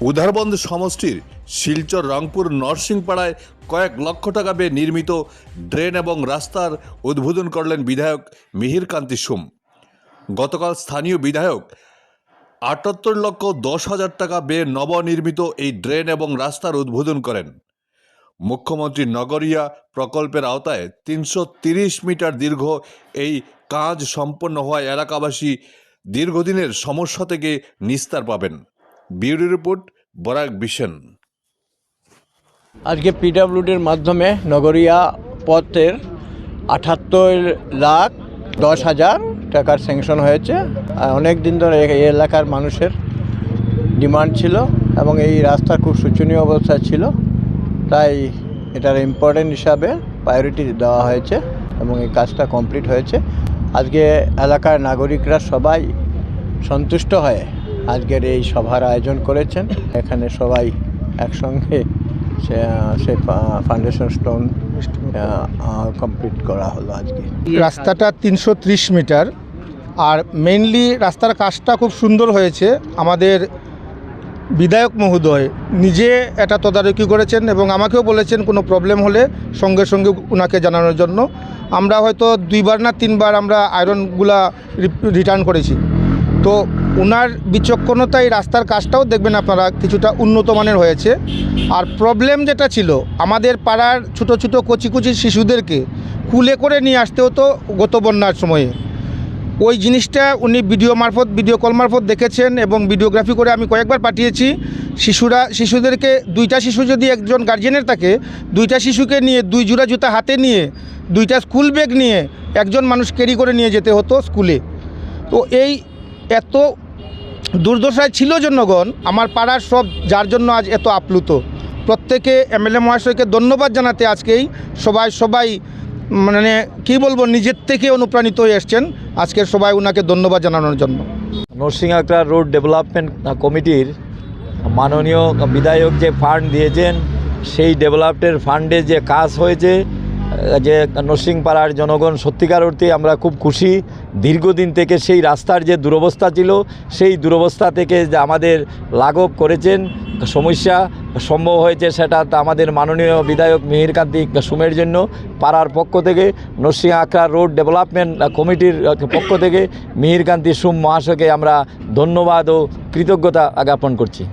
উধারবন্দ সমষ্টির শিলচর, রংপুর, নরসিংপাড়ায় কয়েক লক্ষ টাকা ব্যয়ে নির্মিত ড্রেন এবং রাস্তার উদ্বোধন করলেন বিধায়ক মিহির কান্তি সুম। গতকাল স্থানীয় বিধায়ক আটাত্তর লক্ষ দশ হাজার টাকা ব্যয়ে নবনির্মিত এই ড্রেন এবং রাস্তার উদ্বোধন করেন। মুখ্যমন্ত্রী নগরিয়া প্রকল্পের আওতায় তিনশো মিটার দীর্ঘ এই কাজ সম্পন্ন হওয়ায় এলাকাবাসী দীর্ঘদিনের সমস্যা থেকে নিস্তার পাবেন। বিউরো রিপোর্ট, বরাক বিশন আজকে পিডাব্লিউডির মাধ্যমে নগরিয়া পথের আটাত্তর লাখ দশ হাজার টাকার স্যাংশন হয়েছে। অনেক দিন ধরে এই এলাকার মানুষের ডিমান্ড ছিল এবং এই রাস্তা খুব শোচনীয় অবস্থায় ছিল। তাই এটার ইম্পর্টেন্ট হিসাবে প্রায়োরিটি দেওয়া হয়েছে এবং এই কাজটা কমপ্লিট হয়েছে। আজকে এলাকার নাগরিকরা সবাই সন্তুষ্ট হয়ে আজকের এই সভার আয়োজন করেছেন। এখানে সবাই একসঙ্গে সে ফাউন্ডেশন স্টোন কমপ্লিট করা হলো আজকে। রাস্তাটা তিনশো ত্রিশ মিটার, আর মেইনলি রাস্তার কাজটা খুব সুন্দর হয়েছে। আমাদের বিধায়ক মহোদয় নিজে এটা তদারকি করেছেন এবং আমাকেও বলেছেন কোনো প্রবলেম হলে সঙ্গে সঙ্গে ওনাকে জানানোর জন্য। আমরা হয়তো দুইবার না তিনবার আমরা আয়রনগুলা রিটার্ন করেছি। তো ওনার বিচক্ষণতায় রাস্তার কাজটাও দেখবেন আপনারা কিছুটা উন্নত মানের হয়েছে। আর প্রবলেম যেটা ছিল, আমাদের পাড়ার ছোটো ছোটো কচি কচি শিশুদেরকে কুলে করে নিয়ে আসতে হতো গত বন্যার সময়ে। ওই জিনিসটা উনি ভিডিও মারফত ভিডিও কল মারফত দেখেছেন এবং ভিডিওগ্রাফি করে আমি কয়েকবার পাঠিয়েছি। শিশুরা, শিশুদেরকে, দুইটা শিশু যদি একজন গার্জেনের থাকে, দুইটা শিশুকে নিয়ে দুই জোড়া জুতা হাতে নিয়ে, দুইটা স্কুল ব্যাগ নিয়ে একজন মানুষ ক্যারি করে নিয়ে যেতে হতো স্কুলে তো এই এত দুর্দশায় ছিল জনগণ, আমার পাড়ার সব যার জন্য আজ এত আপ্লুত। প্রত্যেকে এমএলএ মহাশয়কে ধন্যবাদ জানাতে আজকেই সবাই সবাই মানে কি বলব, নিজের থেকে অনুপ্রাণিত হয়ে এসছেন। আজকের সবাই ওনাকে ধন্যবাদ জানানোর জন্য। নরসিংহাকড়া রোড ডেভেলপমেন্ট কমিটির মাননীয় বিধায়ক যে ফান্ড দিয়েছেন, সেই ডেভেলপমেন্টের ফান্ডে যে কাজ হয়েছে যে নরসিংপাড়ার জনগণ সত্যিকার অর্থে আমরা খুব খুশি। দীর্ঘদিন থেকে সেই রাস্তার যে দুরবস্থা ছিল, সেই দুরবস্থা থেকে যে আমাদের লাঘব করেছেন সমস্যা, সম্ভব হয়েছে সেটা আমাদের মাননীয় বিধায়ক মিহিরকান্তি সুমের জন্য পাড়ার পক্ষ থেকে, নরসিংহ আখড়া রোড ডেভেলপমেন্ট কমিটির পক্ষ থেকে মিহিরকান্তি সুম মহাশয়কে আমরা ধন্যবাদ ও কৃতজ্ঞতা জ্ঞাপন করছি।